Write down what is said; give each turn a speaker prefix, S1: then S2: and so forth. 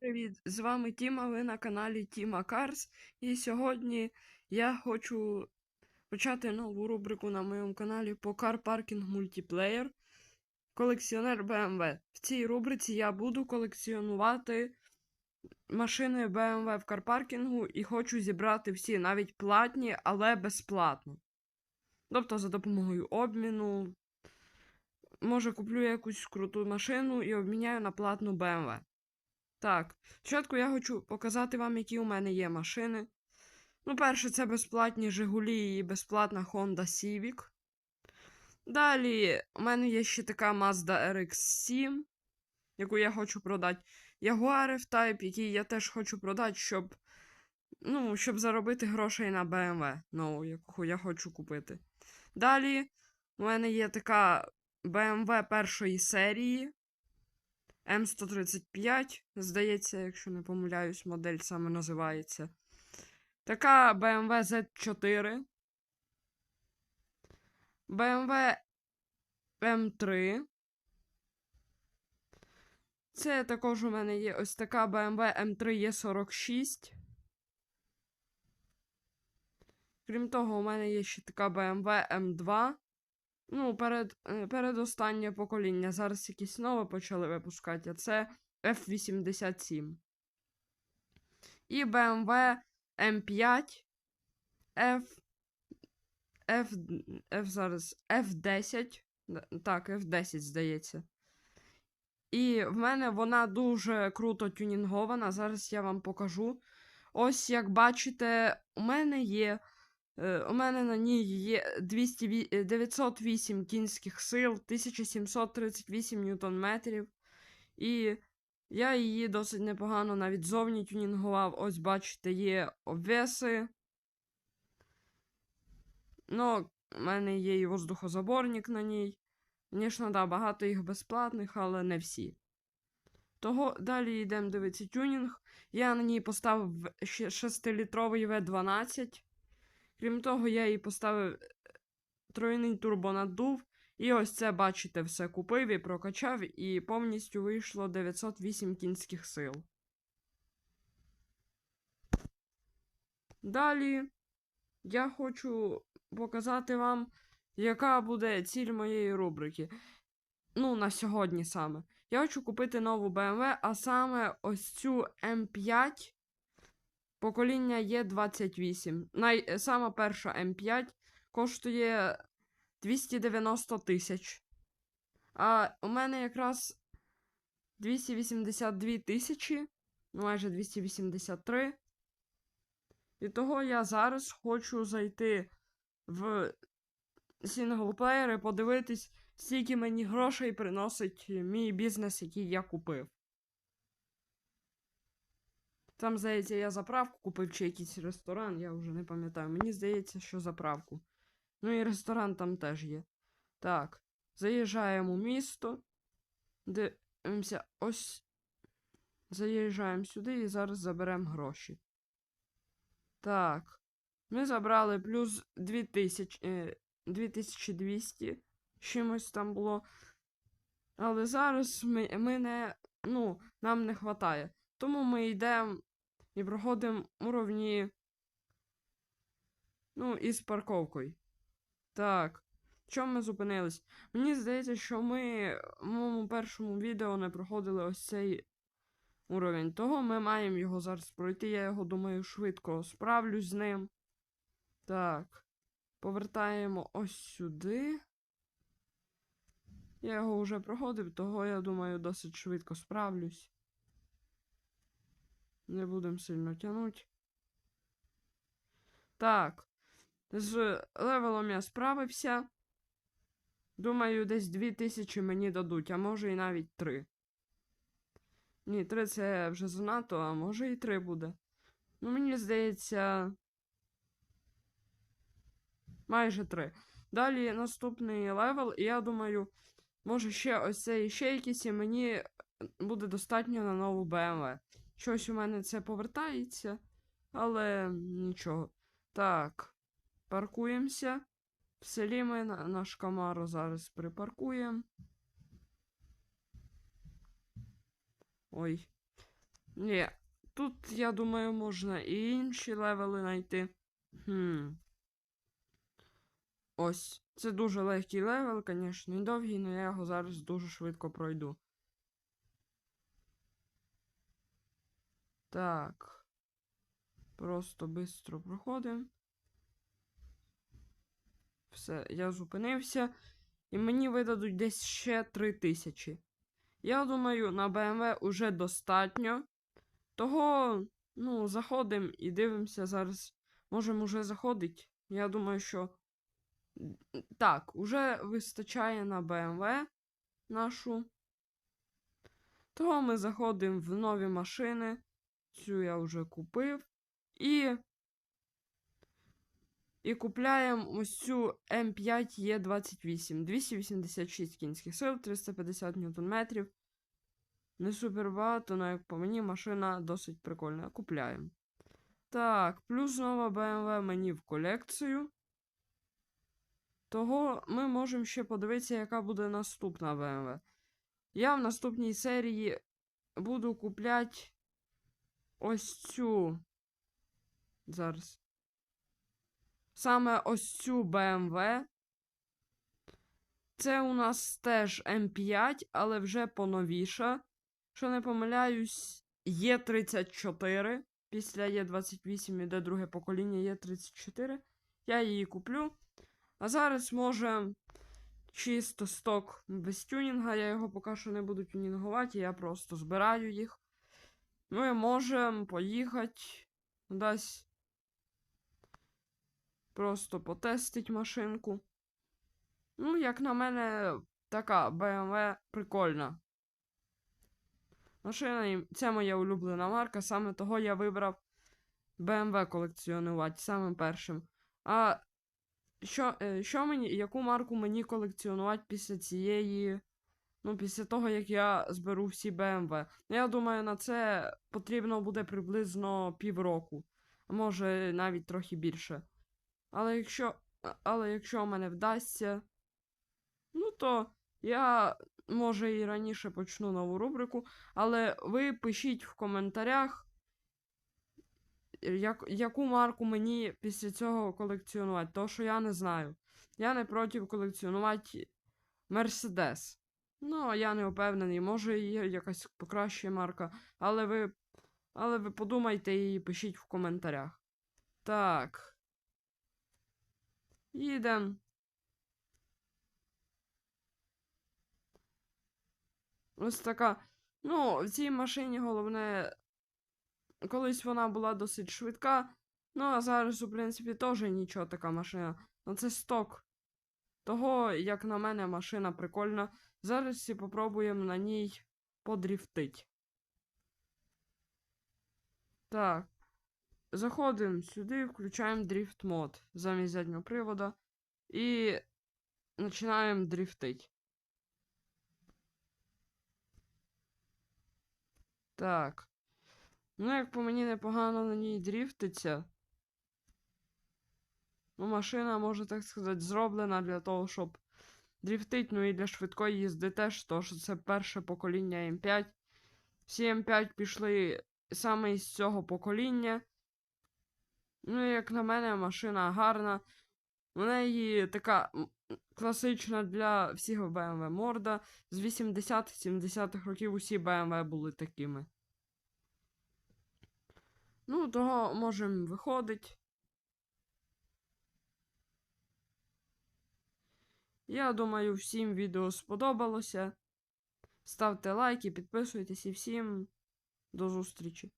S1: Привіт! З вами Тіма, ви на каналі Тіма Карс. І сьогодні я хочу почати нову рубрику на моєму каналі по Parking Multiplayer Колекціонер BMW. В цій рубриці я буду колекціонувати машини BMW в карпаркінгу і хочу зібрати всі, навіть платні, але безплатно. Тобто за допомогою обміну. Може, куплю якусь круту машину і обміняю на платну BMW. Так, спочатку я хочу показати вам, які у мене є машини. Ну, перше, це безплатні Жигулі і безплатна Honda Civic. Далі, у мене є ще така Mazda RX7, яку я хочу продати. Jaguar F-Type, який я теж хочу продати, щоб. Ну, щоб заробити грошей на BMW, нову, яку я хочу купити. Далі, у мене є така BMW першої серії. М135, здається, якщо не помиляюсь, модель саме називається. Така BMW Z4. BMW M3. Це також у мене є ось така BMW M3 E46. Крім того, у мене є ще така BMW M2. Ну, перед, е, передостаннє покоління. Зараз якісь нове почали випускати, а це F87. І BMW M5 F. F. F зараз F10. Так, F10, здається. І в мене вона дуже круто тюнінгована. Зараз я вам покажу. Ось, як бачите, у мене є. Е, У мене на ній є 200, е, 908 кінських сил, 1738 ньютон метрів. І я її досить непогано навіть зовні тюнінгував. Ось, бачите, є обвеси. Ну, у мене є і воздухозаборник на ній. Звісно, да, багато їх безплатних, але не всі. Того далі йдемо дивитися тюнінг. Я на ній поставив 6-літровий V12. Крім того, я їй поставив е, тройний турбонаддув. І ось це, бачите, все купив і прокачав, і повністю вийшло 908 кінських сил. Далі я хочу показати вам, яка буде ціль моєї рубрики. Ну, на сьогодні саме. Я хочу купити нову BMW, а саме ось цю М5 покоління Є28. Най... е, Сама перша М5 коштує 290 тисяч. А у мене якраз 282 тисячі, майже 283. І того я зараз хочу зайти в сінглплеєр і подивитись, скільки мені грошей приносить мій бізнес, який я купив. Там, здається, я заправку купив чи якийсь ресторан, я вже не пам'ятаю. Мені здається, що заправку. Ну і ресторан там теж є. Так, заїжджаємо в місто. Дивимося, ось. Заїжджаємо сюди і зараз заберемо гроші. Так. Ми забрали плюс 2000, е, 2200. Чимось там було. Але зараз ми, ми не. Ну, нам не вистачає. Тому ми йдемо і проходимо уровні. Ну, із парковкою. Так. Чому ми зупинились? Мені здається, що ми в моєму першому відео не проходили ось цей уровень. Того ми маємо його зараз пройти. Я його думаю швидко справлюсь з ним. Так. Повертаємо ось сюди. Я його вже проходив, того я думаю досить швидко справлюсь. Не будемо сильно тягнути. Так. З левелом я справився. Думаю, десь 2000 мені дадуть, а може і навіть 3. Ні, 3 це вже занадто, а може і 3 буде. Ну, мені здається. Майже 3. Далі наступний левел, і я думаю, може ще ось цей ще якийсь, і мені буде достатньо на нову BMW. Щось у мене це повертається, але нічого. Так, паркуємося. В селі ми наш Камаро зараз припаркуємо. Ой. Ні, тут, я думаю, можна і інші левели знайти. Хм. Ось. Це дуже легкий левел, звісно, і довгий, але я його зараз дуже швидко пройду. Так. Просто швидко проходимо. Все, я зупинився. І мені видадуть десь ще 3000. Я думаю, на BMW уже достатньо. Того, ну, заходимо і дивимося зараз. Можемо уже заходить. Я думаю, що. Так, уже вистачає на BMW нашу. Того ми заходимо в нові машини. Цю я вже купив. І. І купляємо ось цю М5 Е28. 286 кінських сил, 350 ньютон-метрів. Не супер багато, але як по мені машина досить прикольна. Купляємо. Так, плюс нова BMW мені в колекцію. Того ми можемо ще подивитися, яка буде наступна BMW. Я в наступній серії буду купляти ось цю. Зараз. Саме ось цю BMW. Це у нас теж М5, але вже поновіша. Що не помиляюсь, Є34. Після Є28 іде друге покоління Є34. Я її куплю. А зараз може чисто сток без тюнінга. Я його поки що не буду тюнінгувати, я просто збираю їх. Ми можемо поїхати кудись. Просто потестить машинку. Ну, як на мене, така BMW прикольна. Машина, це моя улюблена марка, саме того я вибрав BMW колекціонувати самим першим. А що, е, що мені, яку марку мені колекціонувати після цієї. Ну, після того, як я зберу всі BMW. Ну, я думаю, на це потрібно буде приблизно півроку, а може навіть трохи більше. Але якщо, але якщо мене вдасться, ну то я може і раніше почну нову рубрику. Але ви пишіть в коментарях, як, яку марку мені після цього колекціонувати. То, що я не знаю. Я не проти колекціонувати Мерседес. Ну, я не впевнений, може є якась покраща марка, але ви. Але ви подумайте і пишіть в коментарях. Так. Їдемо. Ось така. Ну, в цій машині головне. Колись вона була досить швидка. Ну, а зараз, у принципі, теж нічого така машина. Ну, це сток. Того, як на мене, машина прикольна. Зараз всі попробуємо на ній подріфтить. Так. Заходимо сюди, включаємо дріфт мод замість заднього привода. І починаємо дріфтить. Так. Ну, як по мені непогано на ній дріфтиться. Ну, машина, може так сказати, зроблена для того, щоб дріфтить, ну і для швидкої їзди теж, що це перше покоління М5. Всі М5 пішли саме із цього покоління. Ну, як на мене, машина гарна. У неї така класична для всіх BMW морда. З 80-70-х років усі BMW були такими. Ну, того можемо виходить. Я думаю, всім відео сподобалося. Ставте лайки, підписуйтесь і всім до зустрічі.